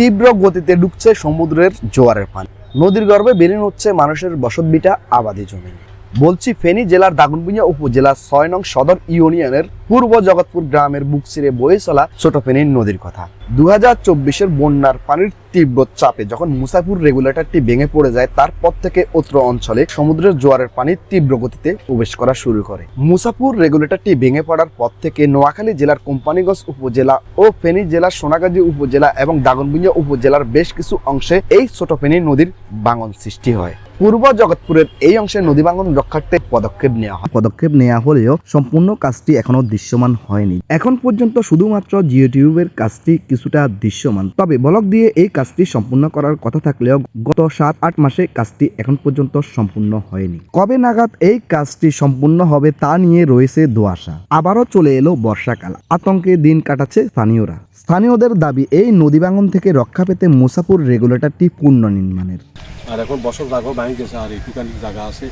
তীব্র গতিতে ঢুকছে সমুদ্রের জোয়ারের পানি। নদীর গর্ভে বেরিয়ে হচ্ছে মানুষের বসতবিটা আবাদি জমি। বলছি ফেনী জেলার দাগনভূঞা উপজেলার ছয় নং সদর ইউনিয়নের পূর্ব জগৎপুর গ্রামের বুক চিরে বয়ে চলা ছোট ফেনীর নদীর কথা। দু হাজার চব্বিশের বন্যার পানির তীব্র চাপে যখন মুসাফুর রেগুলেটরটি ভেঙে পড়ে যায়, তারপর থেকে অত্র অঞ্চলে সমুদ্রের জোয়ারের পানি তীব্র গতিতে প্রবেশ করা শুরু করে। মুসাফুর রেগুলেটরটি ভেঙে পড়ার পর থেকে নোয়াখালী জেলার কোম্পানিগঞ্জ উপজেলা ও ফেনী জেলার সোনাগাজী উপজেলা এবং দাগনভূঞা উপজেলার বেশ কিছু অংশে এই ছোট ফেনী নদীর ভাঙন সৃষ্টি হয়। পূর্ব জগৎপুরের এই অংশে নদী ভাঙন রক্ষার্থে পদক্ষেপ নেওয়া হয়। পদক্ষেপ নেওয়া হলেও সম্পূর্ণ কাজটি এখনও দৃশ্যমান হয়নি। এখন পর্যন্ত শুধুমাত্র জিও টিউবের কাজটি কিছুটা দৃশ্যমান। তবে ব্লক দিয়ে এই কাজটি সম্পূর্ণ করার কথা থাকলেও গত সাত, আট মাসে কাজটি এখন পর্যন্ত সম্পূর্ণ হয়নি। কবে নাগাদ এই কাজটি সম্পূর্ণ হবে তা নিয়ে রয়েছে দোয়াশা আবারও চলে এলো বর্ষাকাল। আতঙ্কে দিন কাটাচ্ছে স্থানীয়রা। স্থানীয়দের দাবি, এই নদী থেকে রক্ষা পেতে মুসাফুর রেগুলেটরটি পুনর্নির্মাণের আর এখন বছর জায়গাও ভাঙি গেছে, আর এইটুখানি জায়গা আছে।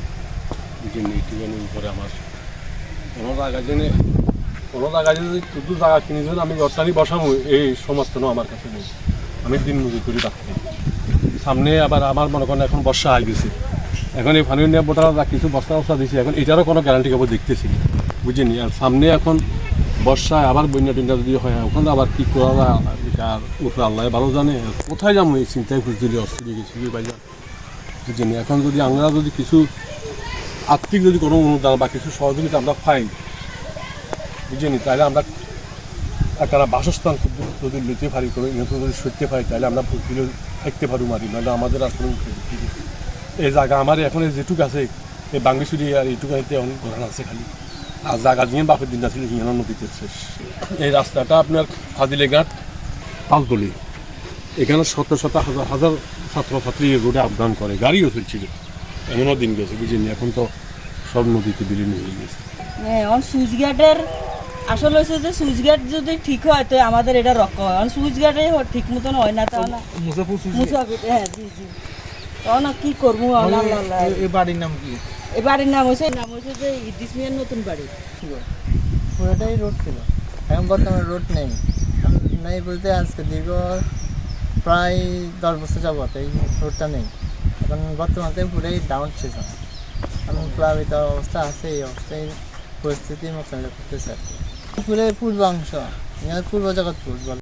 যে এইটুখানি উপরে আমার কোনো জায়গা জেনে, কোনো জায়গা যদি শুধু জায়গা কিনে দেবেন, আমি অর্থানি বসাবো, এই সমস্ত আমার কাছে নেই। আমি দিন মজুরি করি রাখতে সামনে আবার আমার মনে করেন এখন বর্ষা হয়ে গেছে। এখন এই ফানি নিয়ে বোতল কিছু বস্তা বস্তা দিয়েছি এখন এটারও কোনো গ্যারান্টি কেবল দেখতেছি। বুঝিনি? আর সামনে এখন বর্ষায় আবার বন্যা টন্যা যদি হয় ওখানে আবার কী করা আর উপরে আল্লাহ ভালো জানে। কোথায় যাব এই চিন্তায় খুঁজতে অস্থির গেছি বুঝিনি এখন যদি আমরা যদি কিছু আর্থিক যদি কোনো অনুদান বা কিছু সহযোগিতা আমরা পাই, বুঝিনি? তাহলে আমরা একটা বাসস্থান যদি নিতে পারি করে যদি সরতে পারি, তাহলে আমরা ভুগিলে থাকতে পারি মারি নাহলে আমাদের নেই। এই জায়গা আমার এখন যেটুক আছে, এই বাঙ্গিসুরি আর এইটুকু এখন ঘোরানো আছে খালি। আর জায়গা দিয়ে বাপের দিন ছিল হিয়ানো নদীতে শেষ এই রাস্তাটা আপনার ফাদিলেঘাট পালতলি। এখানে শত শত হাজার হাজার ছাত্রছাত্রী এই রোডে ডাউন করে গাড়িও চলছিল। এমনও দিন গেছে বুঝিনি এখন তো সব নদীতে বিলীন হয়ে গেছে। হ্যাঁ সুইচ গেটের আসলে হচ্ছে যে সুইচ গেট যদি ঠিক হয় তো আমাদের এটা রক্ষা হয়। অন সুইচ গেটে ঠিক মতন হয় না তাহলে মুসাফির হ্যাঁ জি জি। তখন কি করব? এই বাড়ির নাম কি? এই বাড়ির নাম হয়েছে নাম হয়েছে যে ইদিস মিয়ার নতুন বাড়ি। পুরোটাই রোড ছিল। এখন বর্তমানে রোড নেই। নেই বলতে আজকে দীর্ঘ প্রায় দশ বছর যাবত এই রোডটা নেই। এখন বর্তমানে পুরোই ডাউন সিজন এখন প্লাবিত অবস্থা আছে, এই অবস্থায় পরিস্থিতি মোকাবিলা করতেছে আর কি। পুরো পূর্বাংশ পূর্ব জগৎপুর বলে